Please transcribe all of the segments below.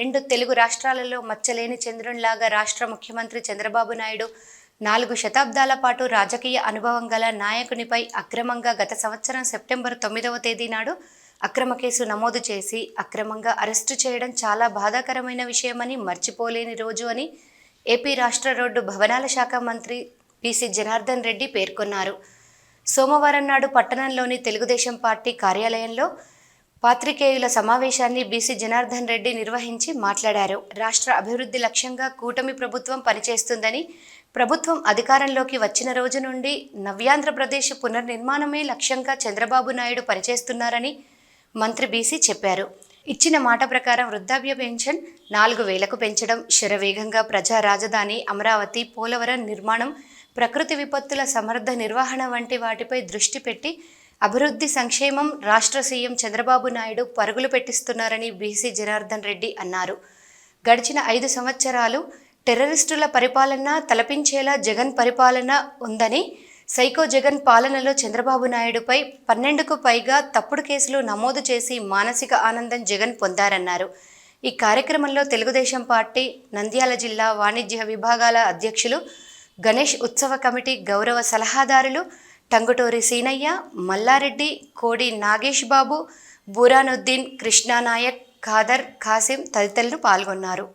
రెండు తెలుగు రాష్ట్రాలలో మచ్చలేని చంద్రునిలాగా రాష్ట్ర ముఖ్యమంత్రి చంద్రబాబు నాయుడు నాలుగు శతాబ్దాల పాటు రాజకీయ అనుభవం గల నాయకునిపై అక్రమంగా గత సంవత్సరం సెప్టెంబర్ తొమ్మిదవ తేదీ నాడు అక్రమ కేసు నమోదు చేసి అక్రమంగా అరెస్టు చేయడం చాలా బాధాకరమైన విషయమని మర్చిపోలేని రోజు అని ఏపీ రాష్ట్ర రోడ్డు భవనాల శాఖ మంత్రి పిసి జనార్దన్ రెడ్డి పేర్కొన్నారు. సోమవారం నాడు పట్టణంలోని తెలుగుదేశం పార్టీ కార్యాలయంలో పాత్రికేయుల సమావేశాన్ని బీసీ జనార్దన్ రెడ్డి నిర్వహించి మాట్లాడారు. రాష్ట్ర అభివృద్ధి లక్ష్యంగా కూటమి ప్రభుత్వం పనిచేస్తుందని ప్రభుత్వం అధికారంలోకి వచ్చిన రోజు నుండి నవ్యాంధ్రప్రదేశ్ పునర్నిర్మాణమే లక్ష్యంగా చంద్రబాబు నాయుడు పనిచేస్తున్నారని మంత్రి బీసీ చెప్పారు. ఇచ్చిన మాట ప్రకారం వృద్ధాప్య పెన్షన్ నాలుగు వేలకు పెంచడం శరవేగంగా ప్రజా రాజధాని అమరావతి పోలవరం నిర్మాణం ప్రకృతి విపత్తుల సమర్థ నిర్వహణ వంటి వాటిపై దృష్టి పెట్టి అభివృద్ధి సంక్షేమం రాష్ట్ర సీఎం చంద్రబాబు నాయుడు పరుగులు పెట్టిస్తున్నారని బీసీ జనార్దన్ రెడ్డి అన్నారు. గడిచిన ఐదు సంవత్సరాలు టెర్రరిస్టుల పరిపాలన తలపించేలా జగన్ పరిపాలన ఉందని సైకో జగన్ పాలనలో చంద్రబాబు నాయుడుపై పన్నెండుకు పైగా తప్పుడు కేసులు నమోదు చేసి మానసిక ఆనందం జగన్ పొందారన్నారు. ఈ కార్యక్రమంలో తెలుగుదేశం పార్టీ నంద్యాల జిల్లా వాణిజ్య విభాగాల అధ్యక్షులు గణేష్ ఉత్సవ కమిటీ గౌరవ సలహాదారులు టంగుటూరి సీనయ్య మల్లారెడ్డి కోడి నాగేష్ బాబు బురానుద్దీన్ కృష్ణానాయక్ ఖాదర్ ఖాసిం తదితరులు పాల్గొన్నారు.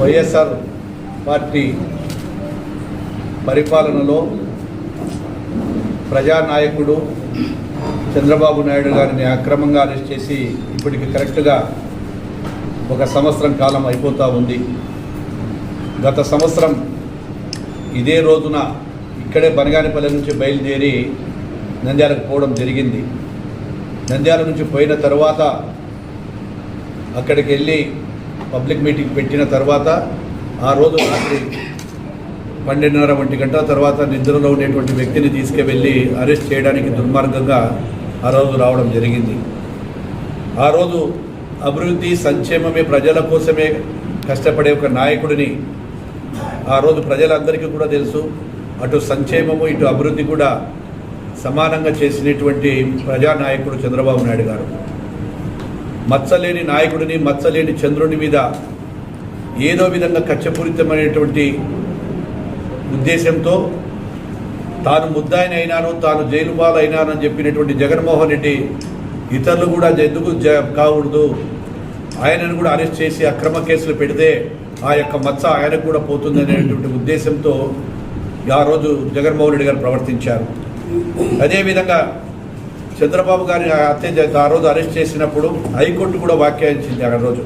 వైఎస్ఆర్ పార్టీ పరిపాలనలో ప్రజానాయకుడు చంద్రబాబు నాయుడు గారిని అక్రమంగా అరెస్ట్ చేసి ఇప్పటికి కరెక్ట్గా ఒక సంవత్సరం కాలం అయిపోతూ ఉంది. గత సంవత్సరం ఇదే రోజున ఇక్కడే బనగానిపల్లి నుంచి బయలుదేరి నంద్యాలకు పోవడం జరిగింది. నంద్యాల నుంచి పోయిన తర్వాత అక్కడికి వెళ్ళి పబ్లిక్ మీటింగ్ పెట్టిన తర్వాత ఆ రోజు రాత్రి పన్నెండున్నర ఒంటి గంటల తర్వాత నిద్రలో ఉండేటువంటి వ్యక్తిని తీసుకువెళ్ళి అరెస్ట్ చేయడానికి దుర్మార్గంగా ఆ రోజు రావడం జరిగింది. ఆ రోజు అభివృద్ధి సంక్షేమమే ప్రజల కోసమే కష్టపడే ఒక నాయకుడిని ఆ రోజు ప్రజలందరికీ కూడా తెలుసు. అటు సంక్షేమము ఇటు అభివృద్ధి కూడా సమానంగా చేసినటువంటి ప్రజానాయకుడు చంద్రబాబు నాయుడు గారు. మచ్చలేని నాయకుడిని మచ్చలేని చంద్రుని మీద ఏదో విధంగా కచ్చపూరితమైనటువంటి ఉద్దేశంతో తాను ముద్దాయిని అయినాను తాను జైలు పాలు అయినానని చెప్పినటువంటి జగన్మోహన్ రెడ్డి ఇతరులు కూడా ఎందుకు జ- కాకూడదు? ఆయనను కూడా అరెస్ట్ చేసి అక్రమ కేసులు పెడితే ఆ యొక్క మచ్చ ఆయనకు కూడా పోతుంది అనేటువంటి ఉద్దేశంతో ఆ రోజు జగన్మోహన్ రెడ్డి గారు ప్రవర్తించారు. అదేవిధంగా చంద్రబాబు గారి హత్య ఆ రోజు అరెస్ట్ చేసినప్పుడు హైకోర్టు కూడా వ్యాఖ్యానించింది ఆ రోజు.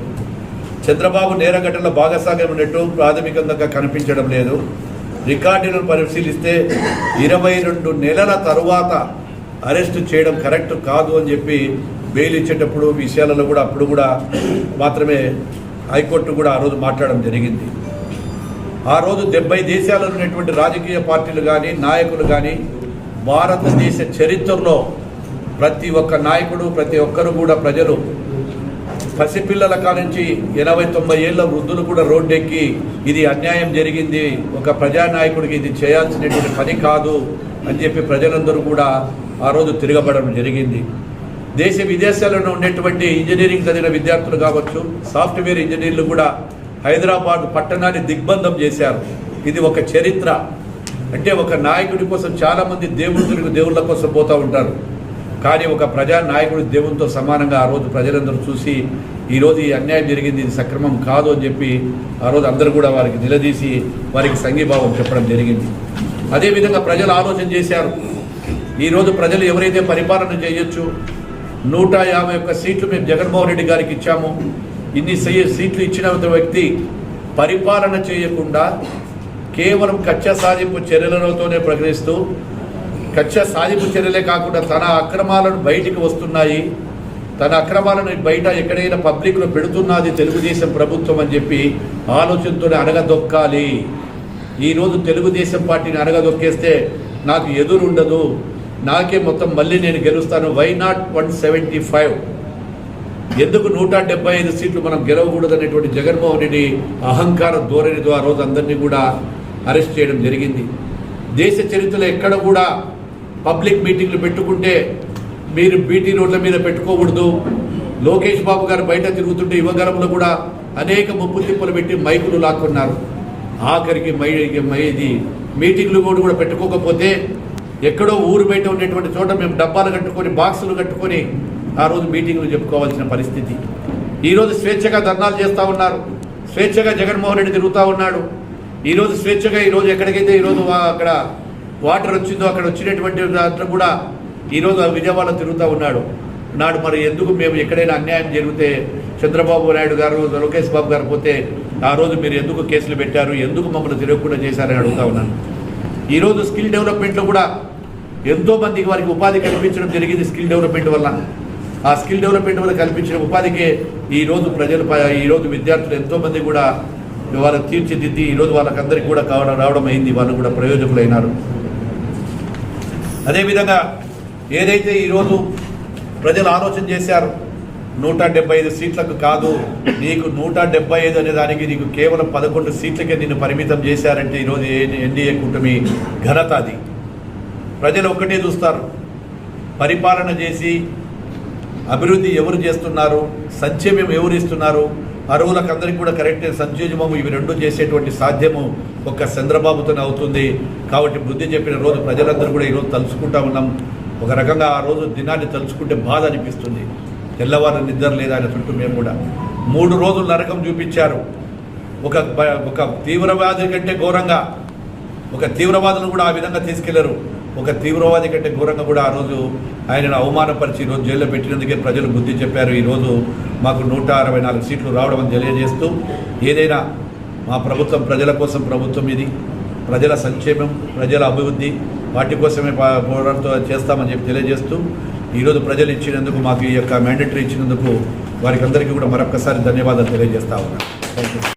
చంద్రబాబు నేర ఘటనలో భాగస్వామ్యం ఉన్నట్టు ప్రాథమికంగా కనిపించడం లేదు. రికార్డులను పరిశీలిస్తే ఇరవై రెండు నెలల తరువాత అరెస్టు చేయడం కరెక్ట్ కాదు అని చెప్పి బెయిల్ ఇచ్చేటప్పుడు విషయాలలో కూడా అప్పుడు కూడా మాత్రమే హైకోర్టు కూడా ఆ రోజు మాట్లాడడం జరిగింది. ఆ రోజు డెబ్బై దేశాలలో ఉన్నటువంటి రాజకీయ పార్టీలు కానీ నాయకులు కానీ భారతదేశ చరిత్రలో ప్రతి ఒక్క నాయకుడు ప్రతి ఒక్కరు కూడా ప్రజలు పసిపిల్లల కానుంచి ఎనభై తొంభై ఏళ్ళ వృద్ధులు కూడా రోడ్డెక్కి ఇది అన్యాయం జరిగింది. ఒక ప్రజానాయకుడికి ఇది చేయాల్సినటువంటి పని కాదు అని చెప్పి ప్రజలందరూ కూడా ఆ రోజు తిరగబడడం జరిగింది. దేశ విదేశాలలో ఉండేటువంటి ఇంజనీరింగ్ చదివిన విద్యార్థులు కావచ్చు సాఫ్ట్వేర్ ఇంజనీర్లు కూడా హైదరాబాద్ పట్టణాన్ని దిగ్బంధం చేశారు. ఇది ఒక చరిత్ర. అంటే ఒక నాయకుడి కోసం చాలామంది దేవుడు దేవుళ్ళ కోసం పోతూ ఉంటారు. కానీ ఒక ప్రజానాయకుడు దేవునితో సమానంగా ఆ రోజు ప్రజలందరూ చూసి ఈరోజు ఈ అన్యాయం జరిగింది ఇది సక్రమం కాదు అని చెప్పి ఆ రోజు అందరూ కూడా వారికి నిలదీసి వారికి సంఘీభావం చెప్పడం జరిగింది. అదేవిధంగా ప్రజలు ఆలోచన చేశారు. ఈరోజు ప్రజలు ఎవరైతే పరిపాలన చేయొచ్చు నూట యాభై ఒక్క సీట్లు మేము జగన్మోహన్ రెడ్డి గారికి ఇచ్చాము. ఇన్ని సీట్లు ఇచ్చిన వ్యక్తి పరిపాలన చేయకుండా కేవలం కక్ష సాధింపు చర్యలతోనే ప్రకటిస్తూ కక్ష సాధింపు చర్యలే కాకుండా తన అక్రమాలను బయటికి వస్తున్నాయి. తన అక్రమాలను బయట ఎక్కడైనా పబ్లిక్లో పెడుతున్నది తెలుగుదేశం ప్రభుత్వం అని చెప్పి ఆలోచనతోనే అనగదొక్కాలి ఈరోజు తెలుగుదేశం పార్టీని అనగదొక్కేస్తే నాకు ఎదురుండదు. నాకే మొత్తం మళ్ళీ నేను గెలుస్తాను. Why not one seventy five ఎందుకు నూట డెబ్బై ఐదు సీట్లు మనం గెలవకూడదనేటువంటి జగన్మోహన్ రెడ్డి అహంకార ధోరణితో ఆ రోజు అందరినీ కూడా అరెస్ట్ చేయడం జరిగింది. దేశ చరిత్రలో ఎక్కడ కూడా పబ్లిక్ మీటింగ్లు పెట్టుకుంటే మీరు బీటీ రోడ్ల మీద పెట్టుకోకూడదు. లోకేష్ బాబు గారు బయట తిరుగుతుంటే యువగరంలో కూడా అనేక ముప్పు తిప్పలు పెట్టి మైకులు లాక్కున్నారు. ఆఖరికి మై ఇది మీటింగ్లు కూడా పెట్టుకోకపోతే ఎక్కడో ఊరు బయట ఉండేటువంటి చోట మేము డబ్బాలు కట్టుకొని బాక్సులు కట్టుకొని ఆ రోజు మీటింగ్లు చెప్పుకోవాల్సిన పరిస్థితి. ఈరోజు స్వేచ్ఛగా ధర్నాలు చేస్తూ ఉన్నారు. స్వేచ్ఛగా జగన్మోహన్ రెడ్డి తిరుగుతూ ఉన్నాడు. ఈరోజు స్వేచ్ఛగా ఈరోజు ఎక్కడికైతే ఈరోజు అక్కడ వాటర్ వచ్చిందో అక్కడ వచ్చినటువంటి దాంట్లో కూడా ఈరోజు ఆ విజయవాడలో తిరుగుతూ ఉన్నాడు. నాడు మరి ఎందుకు మేము ఎక్కడైనా అన్యాయం జరిగితే చంద్రబాబు నాయుడు గారు లోకేష్ బాబు గారు పోతే ఆ రోజు మీరు ఎందుకు కేసులు పెట్టారు ఎందుకు మమ్మల్ని తిరగకుండా చేశారని అడుగుతా ఉన్నాను. ఈరోజు స్కిల్ డెవలప్మెంట్లో కూడా ఎంతో మందికి వారికి ఉపాధి కల్పించడం జరిగింది స్కిల్ డెవలప్మెంట్ వల్ల. ఆ స్కిల్ డెవలప్మెంట్ వల్ల కల్పించిన ఉపాధికే ఈ రోజు ప్రజలు ఈరోజు ఈ రోజు విద్యార్థులు ఎంతోమంది కూడా వాళ్ళకి తీర్చిదిద్ది ఈరోజు వాళ్ళకందరికీ కూడా కావడం రావడం అయింది. వాళ్ళు కూడా ప్రయోజకులైనారు. అదేవిధంగా ఏదైతే ఈరోజు ప్రజలు ఆలోచన చేశారు నూట డెబ్బై ఐదు సీట్లకు కాదు నీకు నూట డెబ్బై ఐదు అనే దానికి నీకు కేవలం పదకొండు సీట్లకే నిన్ను పరిమితం చేశారంటే ఈరోజు ఏ- ఎన్డీఏ కూటమి ఘనత అది. ప్రజలు ఒక్కటే చూస్తారు. పరిపాలన చేసి అభివృద్ధి ఎవరు చేస్తున్నారు సంక్షేమం ఎవరు ఇస్తున్నారు అరువులకు అందరికీ కూడా కరెక్ట్ సంయోజమము ఇవి రెండు చేసేటువంటి సాధ్యము ఒక్క చంద్రబాబుతోనే అవుతుంది. కాబట్టి బుద్ధి చెప్పిన రోజు ప్రజలందరూ కూడా ఈరోజు తలుచుకుంటా ఉన్నాం. ఒక రకంగా ఆ రోజు దినాన్ని తలుచుకుంటే బాధ అనిపిస్తుంది. తెల్లవారు నిద్ర లేదా ఆయన చుట్టూ మేము కూడా. మూడు రోజులు నరకం చూపించారు. ఒక ఒక తీవ్రవాది కంటే ఘోరంగా ఒక తీవ్రవాదులను కూడా ఆ విధంగా తీసుకెళ్ళరు. ఒక తీవ్రవాది కంటే ఘోరంగా కూడా ఆ రోజు ఆయనను అవమానపరిచి ఈరోజు జైల్లో పెట్టినందుకే ప్రజలు బుద్ధి చెప్పారు. ఈరోజు మాకు నూట అరవై నాలుగు సీట్లు రావడం అని తెలియజేస్తూ ఏదైనా మా ప్రభుత్వం ప్రజల కోసం ప్రభుత్వం ఇది. ప్రజల సంక్షేమం ప్రజల అభివృద్ధి వాటి కోసమే పా- చేస్తామని చెప్పి తెలియజేస్తూ ఈరోజు ప్రజలు ఇచ్చినందుకు మాకు ఈ యొక్క మ్యాండేటరీ ఇచ్చినందుకు వారికి అందరికీ కూడా మరొకసారి ధన్యవాదాలు తెలియజేస్తా ఉన్నాను. Thank you